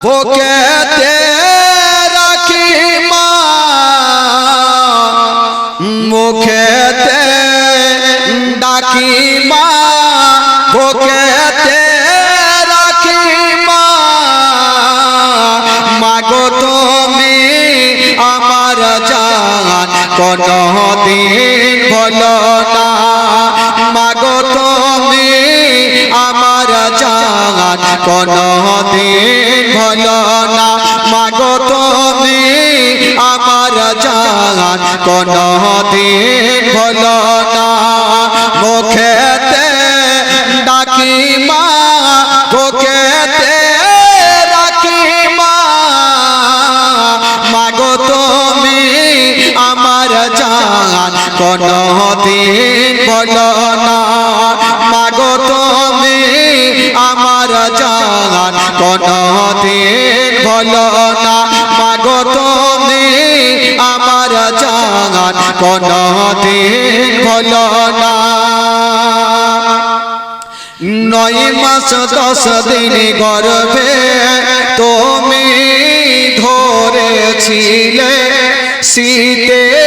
বুকেতে রাখি মা মুখেতে ডাকি মা বুকেতে রাখি মা, মাগো তুমি আমার জান কোন দিন বলো না। মাগো তুমি আমার জান কোন দিন কোন দিন বলো না, মুখেতে ডাকি মা বুকেতে রাখি মা মাগো তুমি আমার জান কোন দিন বলো না। মাগো তুমি আমার জান কোন দিন না। মাগো জান কোন দিন বলো না নয় মাস দশ দিন গর্বে তুমি ধরেছিলে শীতের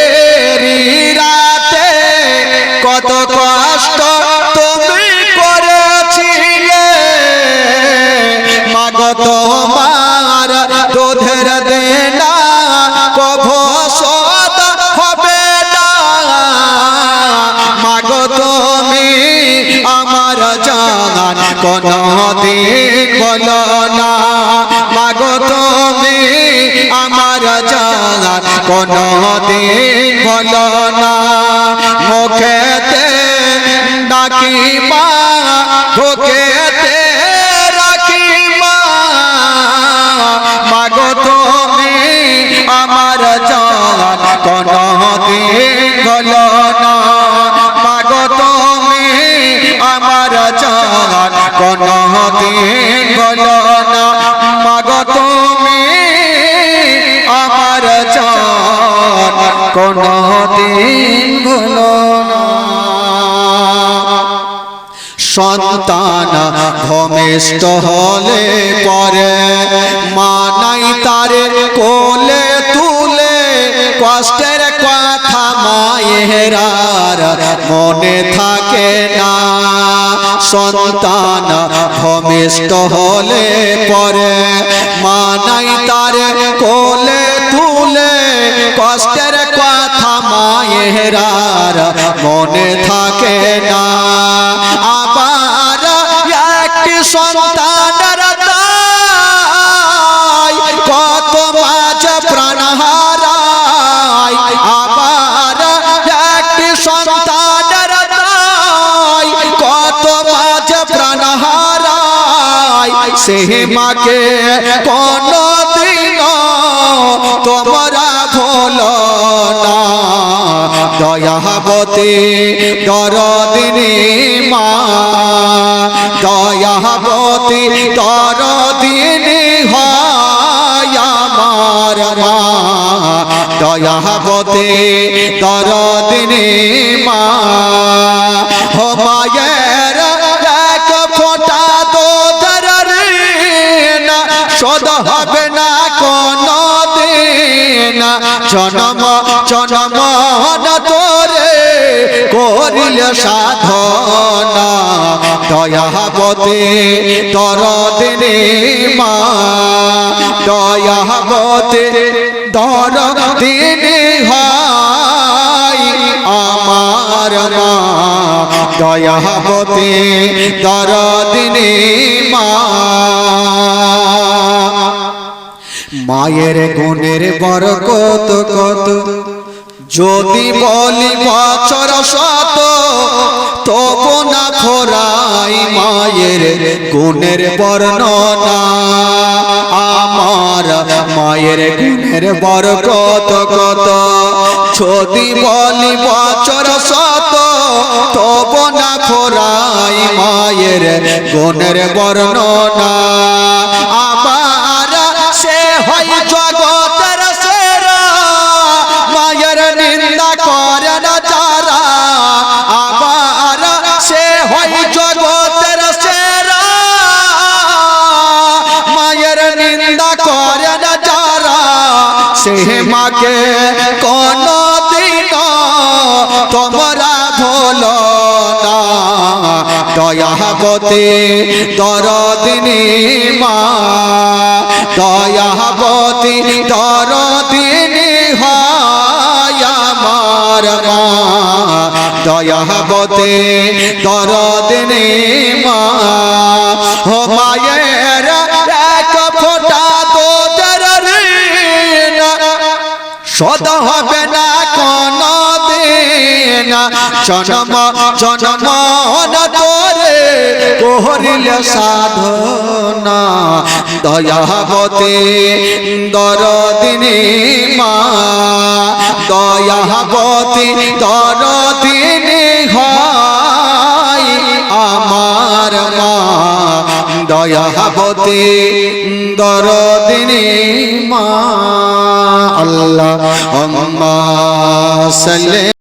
জান কোন দিন বলো না, মাগো তুমি আমার জান। কোন দিন বলো না, মুখেতে ডাকি মা বুকেতে রাখি মা মাগো তুমি আমার জান। কোন বলো না সন্তান ভূমিষ্ঠ হলে পরে মানাই তারে কোলে তুলে কষ্টের কথা মায়েরার মনে থাকে না। সন্তান ভমিষ্ঠ হলে পরে মানাই তারে কোলে তুলে কষ্টের কথা মায়েরার মনে থাকে না। হারায় সে মাকে কোন দিন তোমরা ভোলো না। দয়াবতী দরদিনী মা। দয়াবতী দরদিনী হয় আমার মা। দয়াবতী দরদিনী মা। হো জনম জনম তোরে করিল সাধনা। দয়াবতী তর দিনে মা, দয়াবতী দর দিনে হয় আমার মা। দয়াবতী দর দিনে মায়ের গুণের বরকত কত? কত যদি বলি বছর শত, তবু না ফোরাই মায়ের গুণের বর্ণনা। আমার মায়ের গুণের বরকত কত? কত যদি বলি বছর শত, তবু না ফোরাই মায়ের গুণের বর্ণনা। আমার হয় জগতের সেরা। মায়ের নিন্দা করে না যারা, আবার সে হয় জগতের সেরা। মায়ের নিন্দা করে না যারা, সে মাকে কোন দিন তোমরা দয়াবতে দরদিনী মা দয়াবতী দরদিনী হয় আমার মা দয়াবতে দরদিনী মা। হো মায়ের এক ফোটা ঋণ শোধ হবে না কোন দিন জন্ম জন্ম তোরে, কোহরিলে সাধনা, দয়াবতে দরদিনী মা, দয়াবতী দরদিনী হয় আমার মা, দয়াবতী দরদিনী মা আল্লাহ সাল্লি